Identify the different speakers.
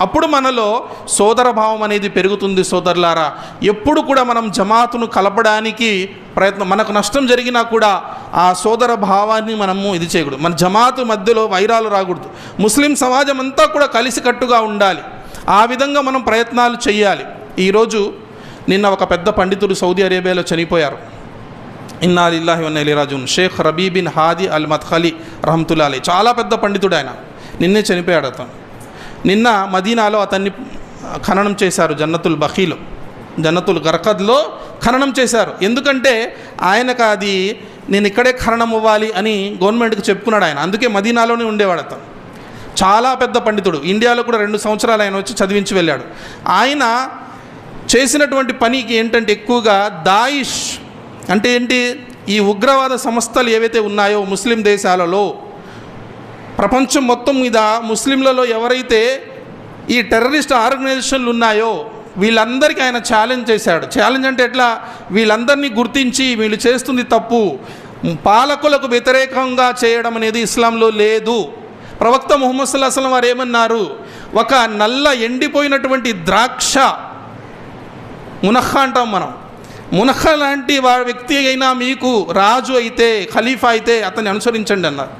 Speaker 1: అప్పుడు మనలో సోదర భావం అనేది పెరుగుతుంది సోదరులారా. ఎప్పుడు కూడా మనం జమాతును కలపడానికి ప్రయత్నం మనకు నష్టం జరిగినా కూడా ఆ సోదర భావాన్ని మనము ఇది చేయకూడదు. మన జమాతు మధ్యలో వైరాలు రాకూడదు. ముస్లిం సమాజం అంతా కూడా కలిసికట్టుగా ఉండాలి. ఆ విధంగా మనం ప్రయత్నాలు చేయాలి ఈరోజు నిన్న ఒక పెద్ద పండితుడు సౌదీ అరేబియాలో చనిపోయారు. ఇన్నా లిల్లాహి వన్న Rabee bin Hadi al Madkhali Rahmatullah అలీ చాలా పెద్ద పండితుడు ఆయన. నిన్నే చనిపోయాడు అతను. నిన్న మదీనాలో అతన్ని ఖననం చేశారు జన్నతుల్ బఖీలో జన్నతుల్ గర్కద్లో ఖననం చేశారు. ఎందుకంటే ఆయనకు అది నేను ఇక్కడే ఖననం అవ్వాలి అని గవర్నమెంట్కి చెప్పుకున్నాడు ఆయన. అందుకే మదీనాలోనే ఉండేవాడు అతను. చాలా పెద్ద పండితుడు. ఇండియాలో కూడా రెండు సంవత్సరాలు ఆయన వచ్చి చదివించి వెళ్ళాడు. ఆయన చేసినటువంటి పనికి ఏంటంటే ఎక్కువగా దాయిష్ అంటే ఏంటి? ఈ ఉగ్రవాద సంస్థలు ఏవైతే ఉన్నాయో ముస్లిం దేశాలలో ప్రపంచం మొత్తం మీద ముస్లింలలో ఎవరైతే ఈ టెర్రరిస్ట్ ఆర్గనైజేషన్లు ఉన్నాయో వీళ్ళందరికీ ఆయన ఛాలెంజ్ చేశాడు. ఛాలెంజ్ అంటే ఎట్లా? వీళ్ళందరినీ గుర్తించి వీళ్ళు చేస్తుంది తప్పు. పాలకులకు వ్యతిరేకంగా చేయడం అనేది ఇస్లాంలో లేదు. ప్రవక్త ముహమ్మద్ సల్లాహం వారు ఏమన్నారు? ఒక నల్ల ఎండిపోయినటువంటి ద్రాక్ష. మునఖ అంటాం మనం. మునఖ లాంటి వా వ్యక్తి అయినా మీకు రాజు అయితే ఖలీఫా అయితే అతన్ని అనుసరించండి అన్నారు.